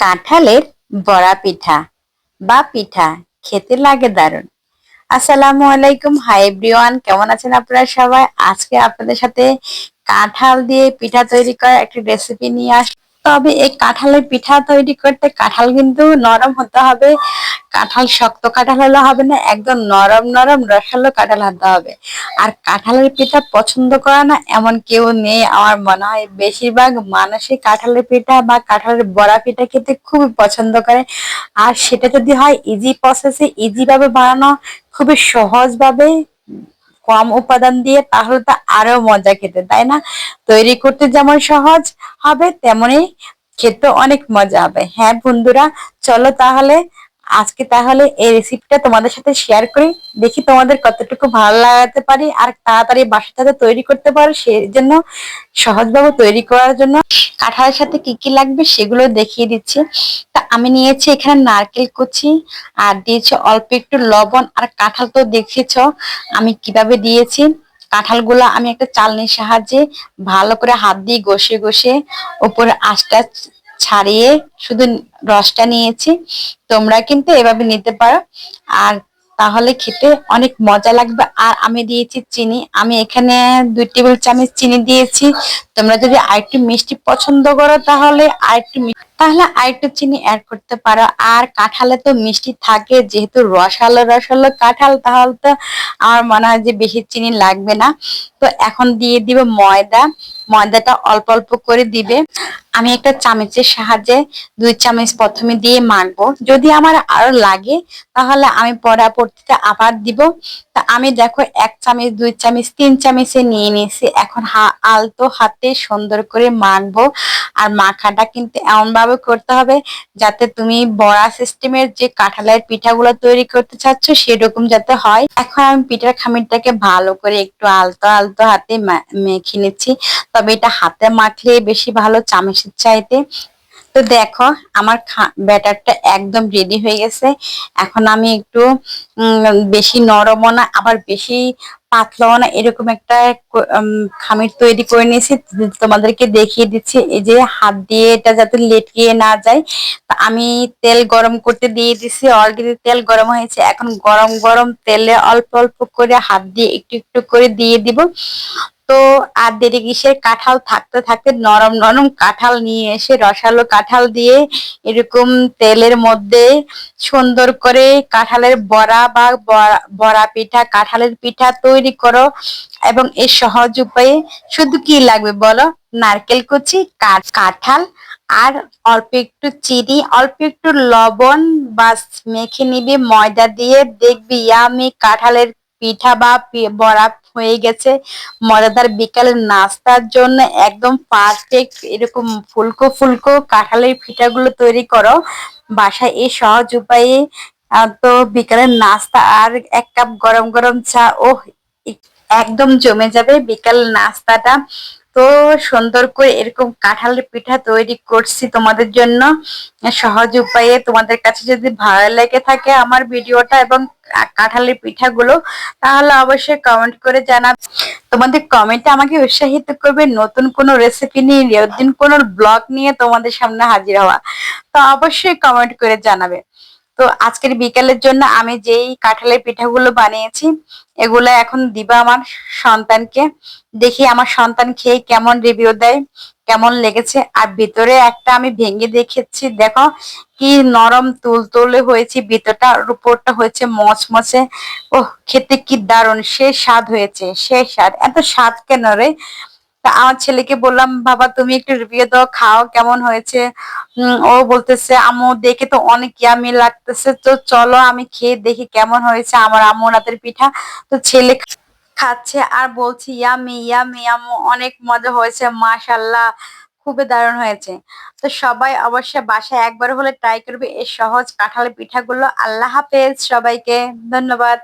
কাঁঠালের বড়া পিঠা বা পিঠা, খেতে লাগে দারুণ আসসালামু আলাইকুম। হাই এভরিওয়ান কেমন আছেন আপনারা সবাই? আজকে আপনাদের সাথে কাঁঠাল দিয়ে পিঠা তৈরি করার একটি রেসিপি নিয়ে আস তবে এই কাঁঠালের পিঠা তৈরি করতে কাঁঠাল কিন্তু নরম হতে হবে। কাঁঠাল শক্ত কাঁঠাল হলে হবে না, একদম নরম নরম রসালো কাঁঠাল হতে হবে। আর কাঁঠালের পিঠা পছন্দ করে না এমন কেউ নেই। আমার মনে হয় বেশিরভাগ মানুষই কাঁঠালের পিঠা বা কাঁঠালের বড়া পিঠা খেতে খুবই পছন্দ করে। আর সেটা যদি হয় ইজি প্রসেসে ইজিভাবে বানানো, খুবই সহজ ভাবে কম উপাদান দিয়ে তাহলে তো আরও মজা খেতে, তাই না? তৈরি করতে যেমন সহজ হবে, তেমনি খেতে অনেক মজা হবে। হ্যাঁ বন্ধুরা, চলো তাহলে আজকে তাহলে এই রেসিপিটা তোমাদের সাথে শেয়ার করি। দেখি তোমাদের কতটুকু ভালো লাগাতে পারি আর তাড়াতাড়ি বাসাটাতে তৈরি করতে পারো সেই জন্য সহজভাবে তৈরি করার জন্য। কাঁঠালের সাথে কি কি লাগবে সেগুলো দেখিয়ে দিচ্ছি। তা আমি নিয়েছি এখানে নারকেল কুচি আর দিয়েছি অল্প একটু লবণ। আর কাঁঠাল তো দেখেছ, আমি কীভাবে দিয়েছি? কাঁঠালগুলো আমি একটা চালনির সাহায্যে ভালো করে হাত দিয়ে ঘষে ঘষে উপরে আঁশটা ছাড়িয়ে শুধু রসটা নিয়েছি। তোমরা কিন্তু এভাবে নিতে পারো। আর তাহলে খেতে অনেক মজা লাগবে। আর আমি দিয়েছি চিনি। আমি এখানে দুই টেবিল চামচ চিনি দিয়েছি। তোমরা যদি আরেকটু মিষ্টি পছন্দ করো তাহলে আরেকটু তাহলে আরেকটু চিনি অ্যাড করতে পারো। আর কাঁঠালে তো মিষ্টি থাকে, যেহেতু রসালো রসালো কাঁঠাল, তাহলে তো আমার মনে হয় যে বেশি চিনি লাগবে না। তো এখন দিয়ে দিব ময়দা। ময়দাটা অল্প অল্প করে দিবে। আমি একটা চামচের সাহায্যে দুই চামচ প্রথমে দিয়ে মাখবো। যদি আমার আরও লাগে, তাহলে আমি পরবর্তীতে আবার দিব। তা আমি দেখো এক চামচ, দুই চামচ, তিন চামচে নিয়ে নিয়েছি। এখন আলতো হাতে সুন্দর করে মাখবো। আর মাখাটা কিন্তু এমন ভাবে করতে হবে যাতে তুমি বড়া সিস্টেমের যে কাঁঠালের পিঠাগুলো তৈরি করতে চাচ্ছ সেরকম যাতে হয়। এখন আমি পিঠার খামিরটাকে ভালো করে একটু আলতো আলতো হাতে মেখে নিচ্ছি। তবে এটা হাতে মাখলে বেশি ভালো চামচের চাইতে। তো দেখো, আমার ব্যাটারটা একদম রেডি হয়ে গেছে। এখন আমি একটু বেশি নরমও না, আবার বেশি পাতলাও না, এরকম একটা খামির তৈরি করে নিয়েছি। তোমাদেরকে দেখিয়ে দিচ্ছি। এই যে হাত দিয়ে এটা যাতে লেটকিয়ে না যায়। আমি তেল গরম করতে দিয়ে দিছি অলরেডি তেল গরম হয়েছে। এখন গরম গরম তেলে অল্প অল্প করে হাত দিয়ে একটু একটু করে দিয়ে দিব। তো আর দেরি কিসের? কাঁঠাল থাকতে থাকতে নরম নরম কাঁঠাল নিয়ে এসে, রসালো কাঁঠাল দিয়ে এরকম তেলের মধ্যে সুন্দর করে কাঁঠালের বড়া বা বড়া পিঠা, কাঁঠালের পিঠা তৈরি করো এবং এর সহজ উপায়ে শুধু কি লাগবে বলো? নারকেল কুচি কাঁঠাল আর অল্প একটু চিনি, অল্প একটু লবণ বা মেখে নিবি, ময়দা দিয়ে দেখবি আমি কাঁঠালের পিঠা বা বড়া হয়ে গেছে। মজাদার বিকালের নাস্তার জন্য একদম পারফেক্ট এরকম ফুলকো ফুলকো কাঁঠালের পিঠাগুলো তৈরি করো। বাসায় এই সহজ উপায়ে তো বিকালের নাস্তা আর এক কাপ গরম গরম চা ও একদম জমে যাবে বিকাল নাস্তাটা। তো সুন্দর করে এরকম কাঁঠালের পিঠা তৈরি করছি তোমাদের জন্য। সহজ উপায়ে তোমাদের কাছে যদি ভালো লেগে থাকে আমার ভিডিওটা এবং কাঁঠালের পিঠাগুলো, তাহলে অবশ্যই কমেন্ট করে জানা তোমাদের কমেন্টে আমাকে উৎসাহিত করবে নতুন কোনো রেসিপি নিয়ে, নতুন কোনো ব্লগ নিয়ে তোমাদের সামনে হাজির হওয়া। তো অবশ্যই কমেন্ট করে জানাবে। তো আজকের বিকালের জন্য আমি যেই কাঁঠালের পিঠাগুলো বানিয়েছি, এগুলো এখন দিবা আমার সন্তানকে। দেখি আমার সন্তান খেয়ে কেমন রিভিউ দেয়, কেমন লেগেছে। আর ভিতরে একটা আমি ভেঙে দেখেছি, দেখো কি নরম তুল তুলে হয়েছে ভিতরটা উপরটা হয়েছে মচমচে। ও খেতে কি দারুণ, সে স্বাদ হয়েছে, সে স্বাদ। এত স্বাদ কেন রে? তা আমার ছেলেকে বললাম, বাবা, তুমি একটু রিভিউ দাও, খাও, কেমন হয়েছে? ও বলতেছে, আম্মু, দেখে তো অনেক ইয়ামি লাগতেছে, তো চলো আমি খেয়ে দেখি কেমন হয়েছে আমার আম্মু রাতের পিঠা। তো ছেলে খাচ্ছে আর বলছি ইয়ামি ইয়ামি আম্মু, অনেক মজা হয়েছে মাশাল্লাহ খুবই দারুণ হয়েছে। তো সবাই অবশ্যই বাসায় একবার হলে ট্রাই করবে এই সহজ কাঁঠালের পিঠাগুলো। আল্লাহ হাফেজ সবাইকে, ধন্যবাদ।